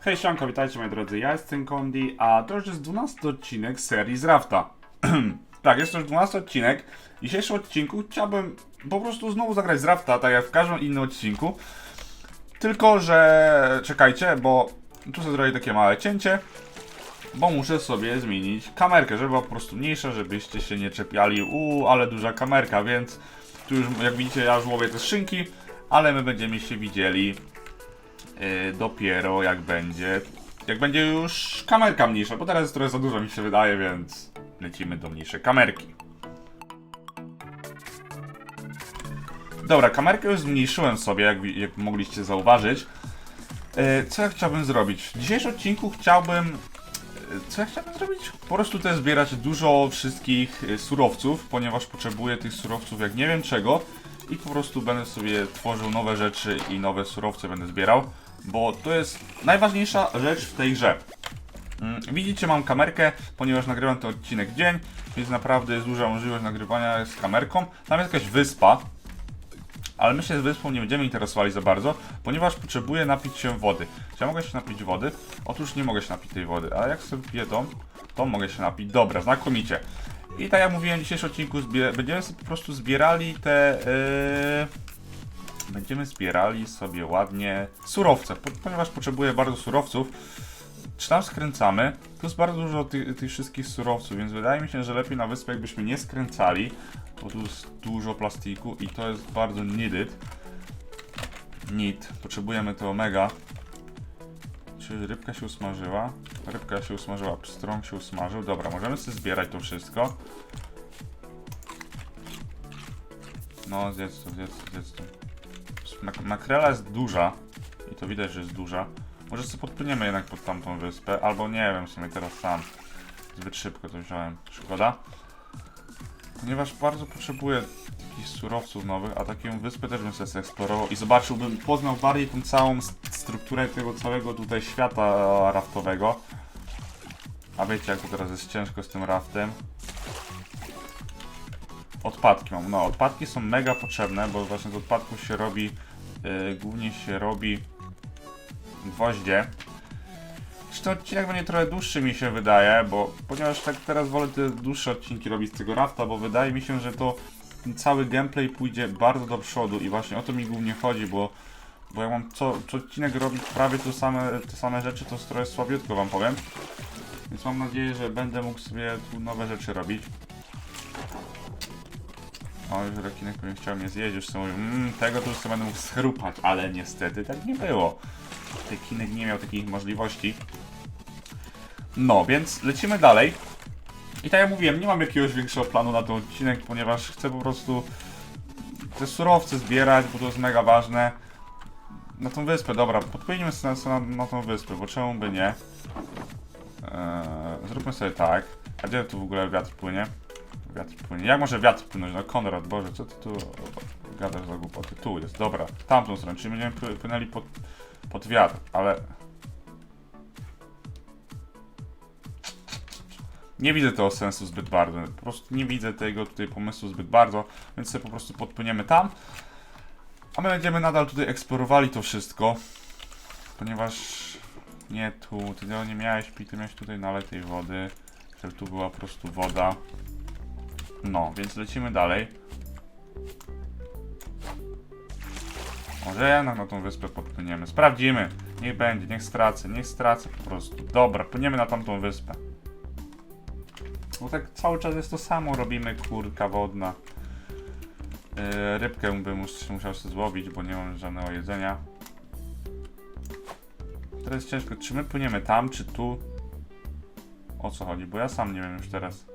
Hej Sianko, witajcie moi drodzy, ja jestem Kondi, a to już jest 12 odcinek serii z Rafta. tak, jest to już 12 odcinek. W dzisiejszym odcinku chciałbym po prostu znowu zagrać z Rafta, tak jak w każdym innym odcinku. Tylko, że czekajcie, bo tu sobie zrobię takie małe cięcie, bo muszę sobie zmienić kamerkę, żeby była po prostu mniejsza, żebyście się nie czepiali, uuu, ale duża kamerka, więc tu już, jak widzicie, ja już łowię te szynki, ale my będziemy się widzieli dopiero jak będzie, jak będzie już kamerka mniejsza, bo teraz jest trochę za dużo mi się wydaje, więc lecimy do mniejszej kamerki. Dobra, kamerkę już zmniejszyłem sobie, jak, jak mogliście zauważyć. Yy, co ja chciałbym zrobić? W dzisiejszym odcinku chciałbym yy, co ja chciałbym zrobić? Po prostu też zbierać dużo wszystkich y, surowców, ponieważ potrzebuję tych surowców jak nie wiem czego i po prostu będę sobie tworzył nowe rzeczy i nowe surowce będę zbierał, bo to jest najważniejsza rzecz w tej grze. Mm, Widzicie, mam kamerkę, ponieważ nagrywam ten odcinek dzień, więc naprawdę jest duża możliwość nagrywania z kamerką. Tam jest jakaś wyspa, ale my się z wyspą nie będziemy interesowali za bardzo, ponieważ potrzebuję napić się wody. Czy ja mogę się napić wody? Otóż nie mogę się napić tej wody, ale jak sobie piję tą, to mogę się napić. Dobra, znakomicie. I tak jak mówiłem w dzisiejszym odcinku, będziemy sobie po prostu zbierali te... Yy... Będziemy zbierali sobie ładnie surowce, po, ponieważ potrzebuję bardzo surowców. Czy tam skręcamy? Tu jest bardzo dużo tych, tych wszystkich surowców, więc wydaje mi się, że lepiej na wyspę jakbyśmy nie skręcali, bo tu jest dużo plastiku i to jest bardzo needed. Need. Potrzebujemy to omega. Czy rybka się usmażyła? Rybka się usmażyła, pstrąg się usmażył. Dobra, możemy sobie zbierać to wszystko. No, zjedz to, zjedz to, zjedz to. Mak- Makrela jest duża i to widać, że jest duża. Może sobie podpłyniemy jednak pod tamtą wyspę, albo nie wiem, w sumie teraz sam. Zbyt szybko to wziąłem, szkoda. Ponieważ bardzo potrzebuję takich surowców nowych, a taką wyspę też bym sobie eksplorował i zobaczyłbym, poznał bardziej tą całą st- strukturę tego całego tutaj świata raftowego. A wiecie jak to teraz jest ciężko z tym raftem. Odpadki mam, no odpadki są mega potrzebne, bo właśnie z odpadków się robi, głównie się robi gwoździe. Ten odcinek będzie trochę dłuższy mi się wydaje, bo ponieważ tak teraz wolę te dłuższe odcinki robić z tego rafta, bo wydaje mi się, że to cały gameplay pójdzie bardzo do przodu i właśnie o to mi głównie chodzi, bo, bo ja mam co, co odcinek robić prawie to same, te same rzeczy, to trochę słabiutko wam powiem. Więc mam nadzieję, że będę mógł sobie tu nowe rzeczy robić. O, już rekinek pewnie chciał mnie zjeść, już sobie mmm, tego to już sobie będę mógł schrupać, ale niestety tak nie było. Rekinek nie miał takich możliwości. No, więc lecimy dalej. I tak jak mówiłem, nie mam jakiegoś większego planu na ten odcinek, ponieważ chcę po prostu te surowce zbierać, bo to jest mega ważne. Na tą wyspę, dobra, podpłyniemy sobie na, na tą wyspę, bo czemu by nie? Eee, zróbmy sobie tak. A gdzie tu w ogóle wiatr płynie? Wiatr płynie. Jak może wiatr płynąć? No Konrad, Boże, co ty tu gadasz za głupoty? Tu jest, dobra. Tamtą stronę, czyli będziemy pły- płynęli pod, pod wiatr, ale... Nie widzę tego sensu zbyt bardzo. Po prostu nie widzę tego tutaj pomysłu zbyt bardzo, więc sobie po prostu podpłyniemy tam. A my będziemy nadal tutaj eksplorowali to wszystko, ponieważ nie tu, ty nie miałeś pić, ty miałeś tutaj nalej tej wody, żeby tu była po prostu woda. No, więc lecimy dalej. Może jednak na tą wyspę podpłyniemy. Sprawdzimy. Niech będzie, niech stracę, niech stracę po prostu. Dobra, płyniemy na tamtą wyspę. Bo tak cały czas jest to samo, robimy kurka wodna. Yy, rybkę bym mus, musiał sobie złowić, bo nie mam żadnego jedzenia. Teraz ciężko, czy my płyniemy tam, czy tu? O co chodzi, bo ja sam nie wiem już teraz.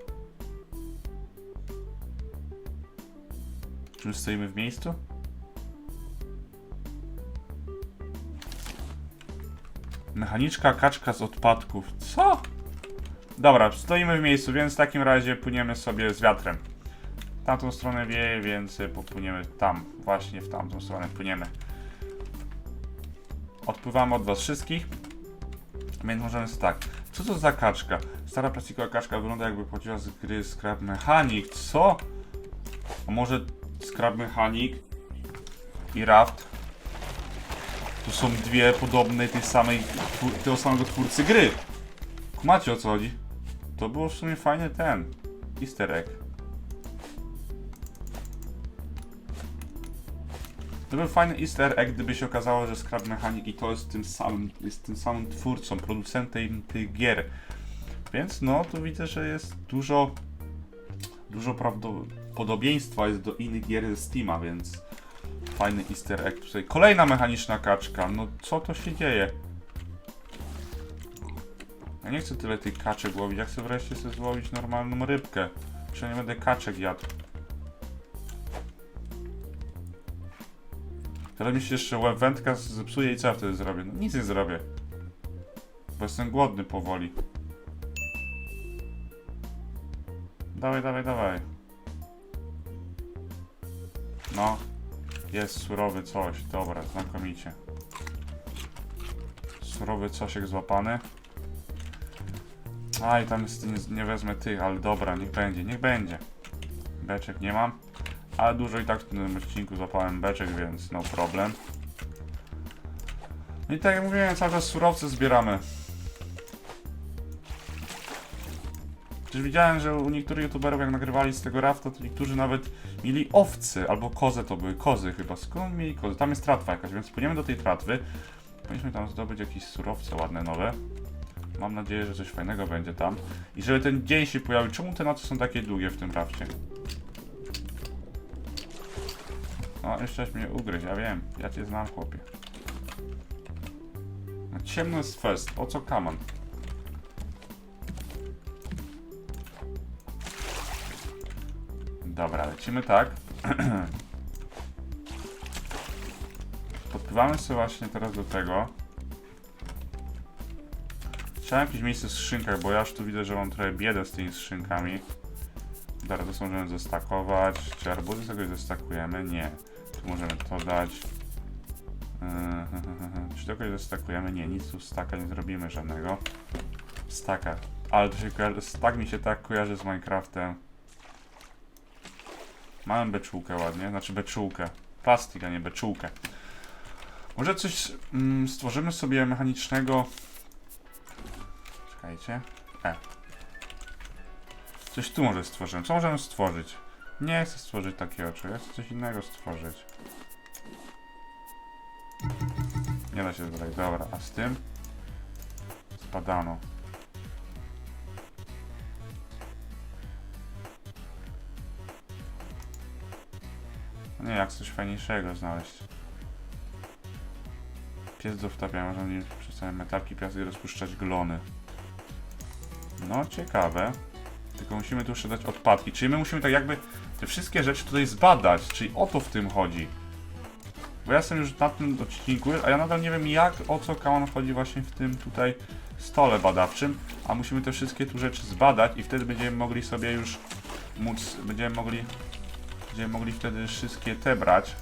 Czy my stoimy w miejscu? Mechaniczka kaczka z odpadków. Co? Dobra, stoimy w miejscu, więc w takim razie płyniemy sobie z wiatrem. W tamtą stronę wieje, więc popłyniemy tam. Właśnie w tamtą stronę płyniemy. Odpływamy od was wszystkich. Więc możemy tak. Co to za kaczka? Stara plastikowa kaczka wygląda jakby pochodziła z gry Scrap Mechanic. Co? A może Scrap Mechanic i Raft Tu są dwie podobne tej samej, tego samego twórcy gry. Kumacie o co chodzi? To było w sumie fajny ten easter egg. To był fajny easter egg, gdyby się okazało, że Scrap Mechanic i to jest tym samym, jest tym samym twórcą, producentem tych gier. Więc no, tu widzę, że jest dużo, dużo prawdopodobieństwa jest do innych gier ze Steama, więc fajny easter egg tutaj. Kolejna mechaniczna kaczka, no co to się dzieje? Ja nie chcę tyle tych kaczek łowić, ja chcę wreszcie sobie złowić normalną rybkę. Czy nie będę kaczek jadł. Teraz mi się jeszcze wędka zepsuje i co ja wtedy zrobię? No nic nie zrobię. Bo jestem głodny powoli. Dawaj, dawaj, dawaj. No. Jest surowy coś. Dobra, znakomicie. Surowy cosiek złapany. Aj, tam jest, nie, nie wezmę tych, ale dobra, niech będzie, niech będzie. Beczek nie mam. Ale dużo i tak w tym odcinku złapałem beczek, więc no problem. No i tak jak mówiłem, cały czas surowce zbieramy. Przecież widziałem, że u niektórych youtuberów jak nagrywali z tego rafta, to niektórzy nawet mieli owce, albo kozę to były, kozy chyba. Skąd mieli kozy? Tam jest tratwa jakaś, więc płyniemy do tej tratwy. Powinniśmy tam zdobyć jakieś surowce ładne, nowe. Mam nadzieję, że coś fajnego będzie tam. I żeby ten dzień się pojawił. Czemu te noce są takie długie w tym rafcie? No, jeszcze mnie ugryźć, ja wiem. Ja cię znam, chłopie. No, ciemno jest fest. O co kaman? Dobra, lecimy tak. Podpływamy sobie właśnie teraz do tego. Chciałem jakieś miejsce w skrzynkach, bo ja już tu widzę, że mam trochę biedę z tymi skrzynkami. Dobra, to są możemy zestakować. Czy arbuzy sobie zestakujemy? Nie. Tu możemy to dać. Yy, Czy tego zestakujemy? Nie, nic tu staka nie zrobimy żadnego. Staka. Ale to się kojarzy, stak mi się tak kojarzy z Minecraftem. Mamy beczułkę ładnie, znaczy beczułkę. Plastik, a nie beczułkę. Może coś mm, stworzymy sobie mechanicznego. Czekajcie. E. Coś tu może stworzymy. Co możemy stworzyć? Nie chcę stworzyć takiego czegoś, chcę coś innego stworzyć. Nie da się zrobić. Dobra, a z tym? Spadano. Nie, jak coś fajniejszego znaleźć. Pies do wtapiania, można nim przy samym etapie piasek rozpuszczać glony. No, ciekawe. Tylko musimy tu jeszcze dać odpadki. Czyli my musimy tak jakby te wszystkie rzeczy tutaj zbadać. Czyli o to w tym chodzi. Bo ja jestem już na tym odcinku, a ja nadal nie wiem jak, o co Kaman chodzi właśnie w tym tutaj stole badawczym. A musimy te wszystkie tu rzeczy zbadać i wtedy będziemy mogli sobie już móc, będziemy mogli, będziemy mogli wtedy wszystkie te brać.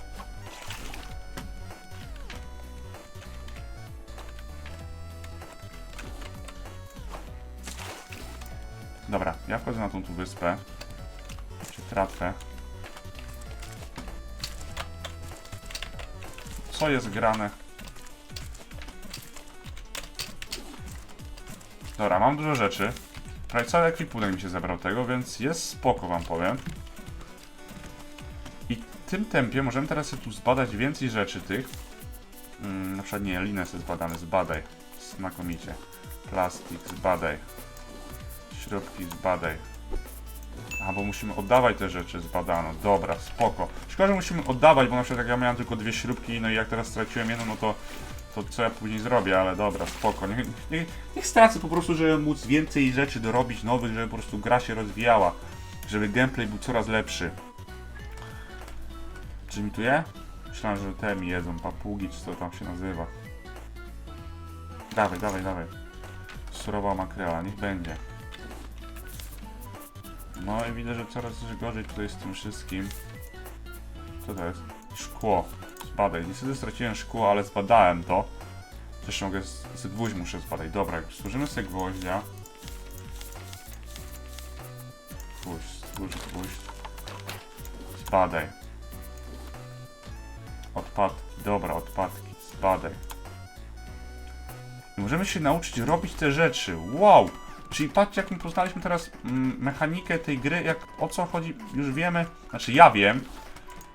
Dobra, ja wchodzę na tą tu wyspę. Czy tratwę. Co jest grane? Dobra, mam dużo rzeczy. Prawie cały ekwipunek mi się zebrał tego, więc jest spoko wam powiem. Tym tempie możemy teraz tu zbadać więcej rzeczy tych. Mm, na przykład nie, linę sobie zbadamy, zbadaj. Znakomicie. Plastik, zbadaj. Śrubki, zbadaj. A, bo musimy oddawać te rzeczy, zbadano. Dobra, spoko. Szkoda, że musimy oddawać, bo na przykład jak ja miałem tylko dwie śrubki, no i jak teraz straciłem jedną, no to, to co ja później zrobię, ale dobra, spoko. Niech, niech, niech stracę po prostu, żeby móc więcej rzeczy dorobić nowych, żeby po prostu gra się rozwijała. Żeby gameplay był coraz lepszy. Czy mi tu je? Myślałem, że te mi jedzą, papugi, czy co tam się nazywa. Dawaj, dawaj, dawaj. Surowa makrela, niech będzie. No i widzę, że coraz gorzej tutaj z tym wszystkim. Co to jest? Szkło. Zbadaj. Niestety straciłem szkło, ale zbadałem to. Zresztą mogę z, z gwóźdź muszę zbadać. Dobra, jak stworzymy sobie gwoździa. Gwóźdź, stwórz gwóźdź. Zbadaj. Odpadki. Dobra, odpadki. I możemy się nauczyć robić te rzeczy. Wow! Czyli patrzcie, jak my poznaliśmy teraz mm, mechanikę tej gry, jak o co chodzi, już wiemy. Znaczy ja wiem,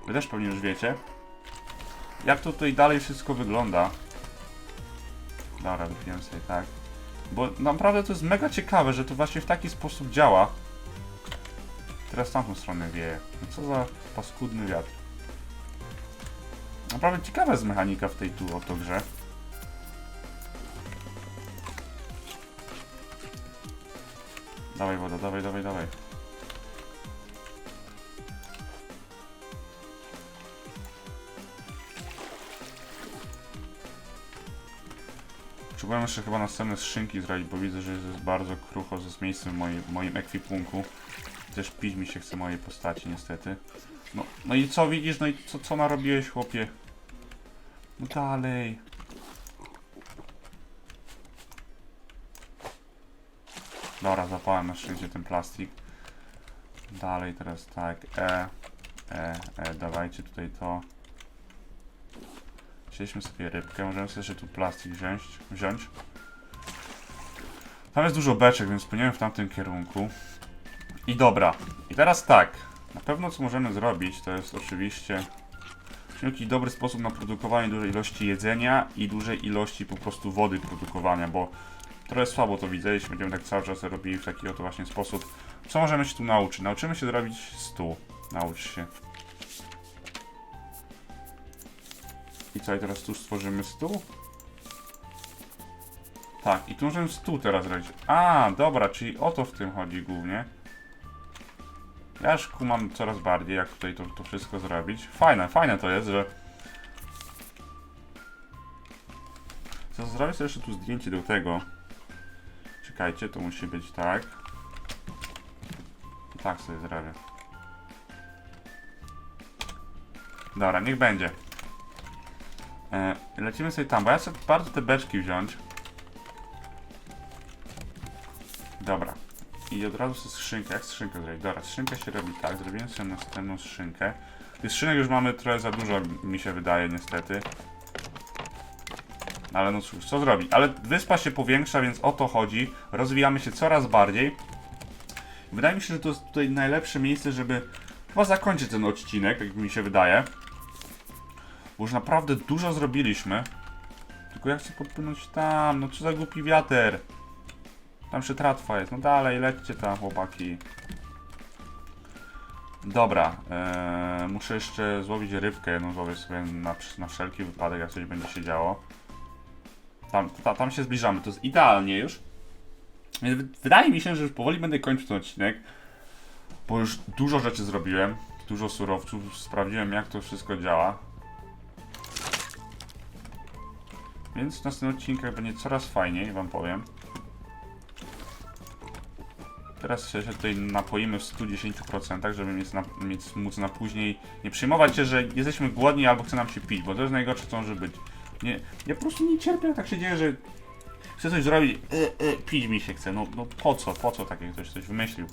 wy też pewnie już wiecie. Jak to tutaj dalej wszystko wygląda. Dobra, wypijemy sobie tak. Bo naprawdę to jest mega ciekawe, że to właśnie w taki sposób działa. Teraz tamtą stronę wieje. No co za paskudny wiatr. Naprawdę ciekawa jest mechanika w tej tu oto grze. Dawaj woda, dawaj, dawaj, dawaj. Potrzebuję jeszcze chyba następne skrzynki zrobić, bo widzę, że jest bardzo krucho z miejscem w w moim ekwipunku. Też pić mi się chce mojej postaci, niestety. No, no i co widzisz? No i co, co narobiłeś, chłopie? No dalej. Dobra, zapałem na szczęście ten plastik. Dalej teraz tak, E, E, E, dawajcie tutaj to. Wzięliśmy sobie rybkę, możemy sobie jeszcze tu plastik wziąć, wziąć. Tam jest dużo beczek, więc płyniemy w tamtym kierunku. I dobra, i teraz tak. Na pewno co możemy zrobić, to jest oczywiście jakiś dobry sposób na produkowanie dużej ilości jedzenia i dużej ilości po prostu wody produkowania, bo trochę słabo to widzę, jeśli będziemy tak cały czas robili w taki oto właśnie sposób. Co możemy się tu nauczyć? Nauczymy się zrobić stół. Naucz się. I co, i teraz tu stworzymy stół? Tak, i tu możemy stół teraz zrobić. A, dobra, czyli o to w tym chodzi głównie. Ja już kumam coraz bardziej, jak tutaj to, to wszystko zrobić. Fajne, fajne to jest, że... Zrobię sobie jeszcze tu zdjęcie do tego. Czekajcie, to musi być tak. Tak sobie zrobię. Dobra, niech będzie. E, lecimy sobie tam, bo ja chcę bardzo te beczki wziąć. Dobra. I od razu sobie skrzynkę. Jak skrzynkę zrobić? Dobra, skrzynkę się robi tak. Zrobiłem sobie następną skrzynkę. Tych skrzynek już mamy trochę za dużo, mi się wydaje, niestety. Ale no cóż, co zrobić? Ale wyspa się powiększa, więc o to chodzi. Rozwijamy się coraz bardziej. Wydaje mi się, że to jest tutaj najlepsze miejsce, żeby chyba zakończyć ten odcinek, jak mi się wydaje. Bo już naprawdę dużo zrobiliśmy. Tylko jak chcę podpłynąć tam? No co za głupi wiater. Tam jeszcze jest. No dalej, lećcie tam, chłopaki. Dobra, eee, muszę jeszcze złowić rybkę jedną, złowię sobie na, na wszelki wypadek, jak coś będzie się działo. Tam, ta, tam się zbliżamy, to jest idealnie już. Więc wy- Wydaje mi się, że już powoli będę kończył ten odcinek, bo już dużo rzeczy zrobiłem, dużo surowców, sprawdziłem jak to wszystko działa. Więc w następnych odcinkach będzie coraz fajniej, wam powiem. Teraz się tutaj napoimy w 110%, żeby mieć, na, mieć móc na później nie przejmować się, że jesteśmy głodni albo chce nam się pić, bo to jest najgorsze, co może być. Nie, ja po prostu nie cierpię, tak się dzieje, że chcę coś zrobić, e, e, pić mi się chce. No, no po co, po co takie ktoś coś wymyślił?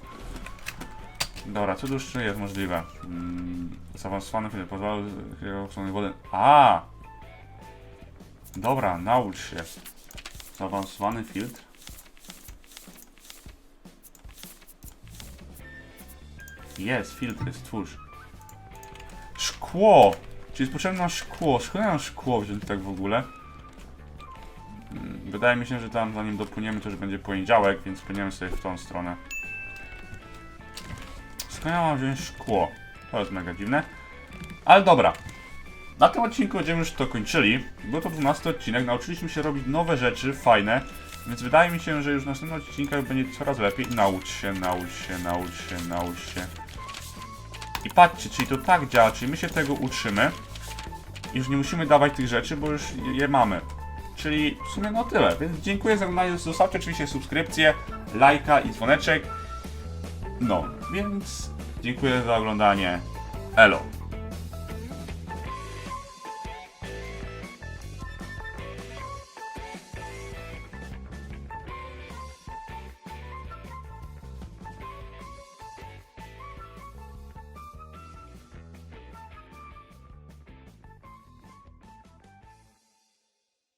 Dobra, co tu jeszcze jest możliwe? Mm, zaawansowany filtr pozwala ochłodzenie wody. A! Dobra, naucz się. Zaawansowany filtr. Jest, filtry, stwórz. Szkło! Czyli jest potrzebne szkło. Szkoda nam szkło wziąć tak w ogóle. Mm, Wydaje mi się, że tam zanim dopłyniemy to już będzie poniedziałek, więc płyniemy sobie w tą stronę. Skąd ja mam wziąć szkło? To jest mega dziwne. Ale dobra. Na tym odcinku będziemy już to kończyli. Był to 12 odcinek, nauczyliśmy się robić nowe rzeczy, fajne. Więc wydaje mi się, że już w następnych odcinkach będzie coraz lepiej. Naucz się, naucz się, naucz się, naucz się. I patrzcie, czyli to tak działa, czyli my się tego uczymy. Już nie musimy dawać tych rzeczy, bo już je mamy. Czyli w sumie no tyle. Więc dziękuję za oglądanie. Zostawcie oczywiście subskrypcję, lajka i dzwoneczek. No, więc dziękuję za oglądanie. Elo.